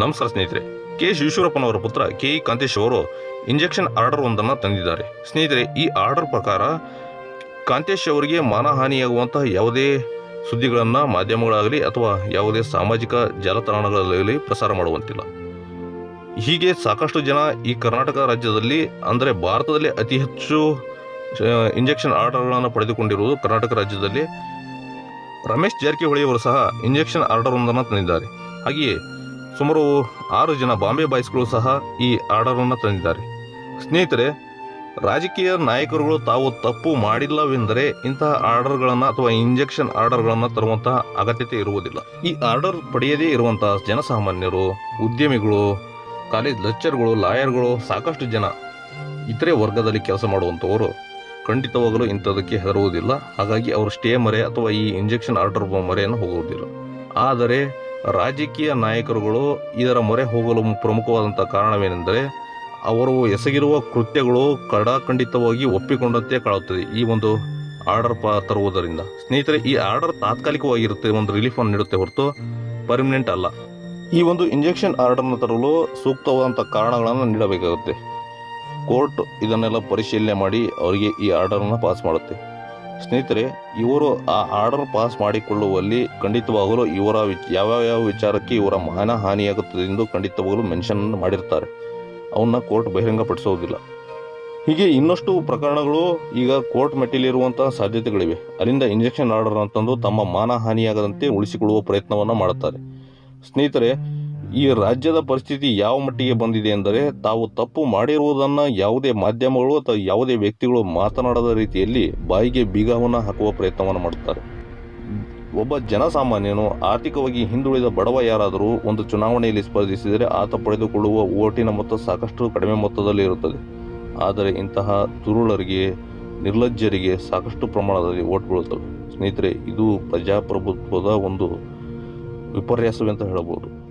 ನಮಸ್ಕಾರ ಸ್ನೇಹಿತರೆ, ಕೆ. ಈಶ್ವರಪ್ಪನವರ ಪುತ್ರ ಕೆ. ಇ ಕಾಂತೇಶ್ ಅವರು ಇಂಜೆಕ್ಷನ್ ಆರ್ಡರ್ ಒಂದನ್ನು ತಂದಿದ್ದಾರೆ. ಸ್ನೇಹಿತರೆ, ಈ ಆರ್ಡರ್ ಪ್ರಕಾರ ಕಾಂತೇಶ್ ಅವರಿಗೆ ಮಾನಹಾನಿಯಾಗುವಂತಹ ಯಾವುದೇ ಸುದ್ದಿಗಳನ್ನು ಮಾಧ್ಯಮಗಳಾಗಲಿ ಅಥವಾ ಯಾವುದೇ ಸಾಮಾಜಿಕ ಜಾಲತಾಣಗಳಲ್ಲಿ ಪ್ರಸಾರ ಮಾಡುವಂತಿಲ್ಲ. ಹೀಗೆ ಸಾಕಷ್ಟು ಜನ ಈ ಕರ್ನಾಟಕ ರಾಜ್ಯದಲ್ಲಿ, ಅಂದರೆ ಭಾರತದಲ್ಲಿ ಅತಿ ಹೆಚ್ಚು ಇಂಜೆಕ್ಷನ್ ಆರ್ಡರ್ಗಳನ್ನು ಪಡೆದುಕೊಂಡಿರುವುದು ಕರ್ನಾಟಕ ರಾಜ್ಯದಲ್ಲಿ. ರಮೇಶ್ ಜಾರಕಿಹೊಳಿಯವರು ಸಹ ಇಂಜೆಕ್ಷನ್ ಆರ್ಡರ್ ಒಂದನ್ನು ತಂದಿದ್ದಾರೆ. ಹಾಗೆಯೇ ಸುಮಾರು ಆರು ಜನ ಬಾಂಬೆ ಬಾಯ್ಸ್ಗಳು ಸಹ ಈ ಆರ್ಡರನ್ನು ತಂದಿದ್ದಾರೆ. ಸ್ನೇಹಿತರೆ, ರಾಜಕೀಯ ನಾಯಕರುಗಳು ತಾವು ತಪ್ಪು ಮಾಡಿಲ್ಲವೆಂದರೆ ಇಂತಹ ಆರ್ಡರ್ಗಳನ್ನು ಅಥವಾ ಇಂಜೆಕ್ಷನ್ ಆರ್ಡರ್ಗಳನ್ನು ತರುವಂತಹ ಅಗತ್ಯತೆ ಇರುವುದಿಲ್ಲ. ಈ ಆರ್ಡರ್ ಪಡೆಯದೇ ಇರುವಂತಹ ಜನಸಾಮಾನ್ಯರು, ಉದ್ಯಮಿಗಳು, ಕಾಲೇಜ್ ಲೆಕ್ಚರ್ಗಳು, ಲಾಯರ್ಗಳು ಸಾಕಷ್ಟು ಜನ ಇತರೆ ವರ್ಗದಲ್ಲಿ ಕೆಲಸ ಮಾಡುವಂಥವರು ಖಂಡಿತವಾಗಲೂ ಇಂಥದಕ್ಕೆ ಹೆದರುವುದಿಲ್ಲ. ಹಾಗಾಗಿ ಅವರು ಸ್ಟೇ ಮರೆ ಅಥವಾ ಈ ಇಂಜೆಕ್ಷನ್ ಆರ್ಡರ್ ಮರೆಯನ್ನು ಹೋಗುವುದಿಲ್ಲ. ಆದರೆ ರಾಜಕೀಯ ನಾಯಕರುಗಳು ಇದರ ಮೊರೆ ಹೋಗಲು ಪ್ರಮುಖವಾದಂಥ ಕಾರಣವೇನೆಂದರೆ, ಅವರು ಎಸಗಿರುವ ಕೃತ್ಯಗಳು ಕಡಾಖಂಡಿತವಾಗಿ ಒಪ್ಪಿಕೊಂಡಂತೆ ಕಾಣುತ್ತದೆ ಈ ಒಂದು ಆರ್ಡರ್ ಪ ತರುವುದರಿಂದ. ಸ್ನೇಹಿತರೆ, ಈ ಆರ್ಡರ್ ತಾತ್ಕಾಲಿಕವಾಗಿರುತ್ತೆ, ಒಂದು ರಿಲೀಫನ್ನು ನೀಡುತ್ತೆ ಹೊರತು ಪರ್ಮನೆಂಟ್ ಅಲ್ಲ. ಈ ಒಂದು ಇಂಜೆಕ್ಷನ್ ಆರ್ಡರ್ನ ತರಲು ಸೂಕ್ತವಾದಂಥ ಕಾರಣಗಳನ್ನು ನೀಡಬೇಕಾಗುತ್ತೆ. ಕೋರ್ಟ್ ಇದನ್ನೆಲ್ಲ ಪರಿಶೀಲನೆ ಮಾಡಿ ಅವರಿಗೆ ಈ ಆರ್ಡರನ್ನು ಪಾಸ್ ಮಾಡುತ್ತೆ. ಸ್ನೇಹಿತರೆ, ಇವರು ಆ ಆರ್ಡರ್ ಪಾಸ್ ಮಾಡಿಕೊಳ್ಳುವಲ್ಲಿ ಖಂಡಿತವಾಗಲೂ ಇವರ ವಿಚ್- ಯಾವ ಯಾವ ವಿಚಾರಕ್ಕೆ ಇವರ ಮಾನ ಹಾನಿಯಾಗುತ್ತದೆ ಎಂದು ಖಂಡಿತವಾಗಲೂ ಮೆನ್ಷನ್ ಮಾಡಿರ್ತಾರೆ. ಅವನ್ನ ಕೋರ್ಟ್ ಬಹಿರಂಗಪಡಿಸೋದಿಲ್ಲ. ಹೀಗೆ ಇನ್ನಷ್ಟು ಪ್ರಕರಣಗಳು ಈಗ ಕೋರ್ಟ್ ಮೆಟ್ಟಿಲಿರುವಂತಹ ಸಾಧ್ಯತೆಗಳಿವೆ. ಅಲ್ಲಿಂದ ಇಂಜೆಕ್ಷನ್ ಆರ್ಡರ್ ಅಂತಂದು ತಮ್ಮ ಮಾನ ಹಾನಿಯಾಗದಂತೆ ಉಳಿಸಿಕೊಳ್ಳುವ ಪ್ರಯತ್ನವನ್ನು ಮಾಡುತ್ತಾರೆ ಸ್ನೇಹಿತರೆ ಈ ರಾಜ್ಯದ ಪರಿಸ್ಥಿತಿ ಯಾವ ಮಟ್ಟಿಗೆ ಬಂದಿದೆ ಎಂದರೆ ತಾವು ತಪ್ಪು ಮಾಡಿರುವುದನ್ನು ಯಾವುದೇ ಮಾಧ್ಯಮಗಳು ಅಥವಾ ಯಾವುದೇ ವ್ಯಕ್ತಿಗಳು ಮಾತನಾಡದ ರೀತಿಯಲ್ಲಿ ಬಾಯಿಗೆ ಬೀಗವನ್ನು ಹಾಕುವ ಪ್ರಯತ್ನವನ್ನು ಮಾಡುತ್ತಾರೆ. ಒಬ್ಬ ಜನಸಾಮಾನ್ಯನು ಆರ್ಥಿಕವಾಗಿ ಹಿಂದುಳಿದ ಬಡವ ಯಾರಾದರೂ ಒಂದು ಚುನಾವಣೆಯಲ್ಲಿ ಸ್ಪರ್ಧಿಸಿದರೆ ಆತ ಪಡೆದುಕೊಳ್ಳುವ ಓಟಿನ ಮೊತ್ತ ಸಾಕಷ್ಟು ಕಡಿಮೆ ಮೊತ್ತದಲ್ಲಿ ಇರುತ್ತದೆ. ಆದರೆ ಇಂತಹ ದುರುಳರಿಗೆ ನಿರ್ಲಜ್ಜರಿಗೆ ಸಾಕಷ್ಟು ಪ್ರಮಾಣದಲ್ಲಿ ಓಟ್ ಬೀಳುತ್ತವೆ ಸ್ನೇಹಿತರೆ, ಇದು ಪ್ರಜಾಪ್ರಭುತ್ವದ ಒಂದು ವಿಪರ್ಯಾಸವೆಂತ ಹೇಳಬಹುದು.